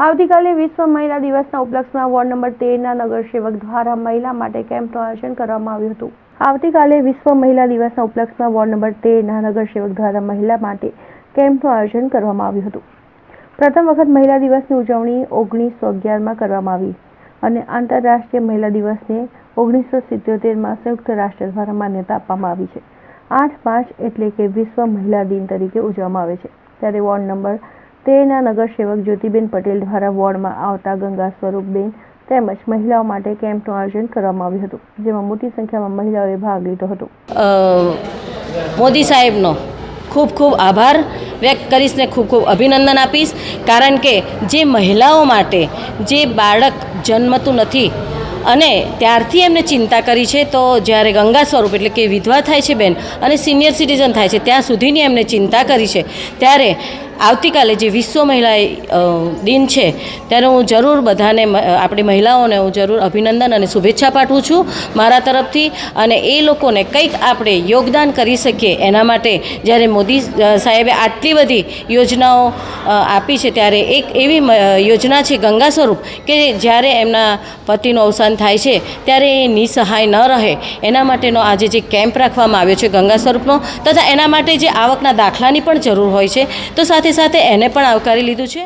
આવતીકાલે વિશ્વ મહિલા દિવસના ઉપલક્ષમાં વોર્ડ નંબર તેરના નગરસેવક દ્વારા મહિલા માટે કેમ્પનું આયોજન કરવામાં આવ્યું હતું. આવતીકાલે વિશ્વ મહિલા દિવસના ઉપલક્ષમાં વોર્ડ નંબર તેરના નગરસેવક દ્વારા મહિલા માટે કેમ્પનું આયોજન કરવામાં આવ્યું હતું. પ્રથમ વખત મહિલા દિવસની ઉજવણી ઓગણીસો અગિયારમાં કરવામાં આવી અને આંતરરાષ્ટ્રીય મહિલા દિવસને ઓગણીસો સિત્યોતેરમાં સંયુક્ત રાષ્ટ્ર દ્વારા માન્યતા આપવામાં આવી છે. આઠ પાંચ એટલે કે વિશ્વ મહિલા દિન તરીકે ઉજવવામાં આવે છે. ત્યારે વોર્ડ નંબર તેરના નગરસેવક જ્યોતિબેન પટેલ દ્વારા વોર્ડમાં આવતા ગંગા સ્વરૂપબેન તેમજ મહિલાઓ માટે કેમ્પનું આયોજન કરવામાં આવ્યું હતું, જેમાં મોટી સંખ્યામાં મહિલાઓએ ભાગ લીધો હતો. મોદી સાહેબનો ખૂબ ખૂબ આભાર વ્યક્ત કરીશ ને ખૂબ ખૂબ અભિનંદન આપીશ, કારણ કે જે મહિલાઓ માટે જે બાળક જન્મતું નથી અને ત્યારથી એમને ચિંતા કરી છે, તો જ્યારે ગંગા સ્વરૂપ એટલે કે વિધવા થાય છે બેન અને સિનિયર સિટીઝન થાય છે, ત્યાં સુધીની એમને ચિંતા કરી છે, ત્યારે આવતીકાલે જે વિશ્વ મહિલા દિન છે, ત્યારે હું જરૂર બધાને આપણી મહિલાઓને હું જરૂર અભિનંદન અને શુભેચ્છા પાઠવું છું મારા તરફથી. અને એ લોકોને કંઈક આપણે યોગદાન કરી શકીએ એના માટે જ્યારે મોદી સાહેબે આટલી બધી યોજનાઓ આપી છે, ત્યારે એક એવી યોજના છે ગંગા સ્વરૂપ કે જ્યારે એમના પતિનું અવસાન થાય છે, ત્યારે એ નિસહાય ન રહે. એના માટેનો આજે જે કેમ્પ રાખવામાં આવ્યો છે ગંગા સ્વરૂપનો, તથા એના માટે જે આવકના દાખલાની પણ જરૂર હોય છે, તો સાથે સાથે એને પણ આવકારી લીધું છે.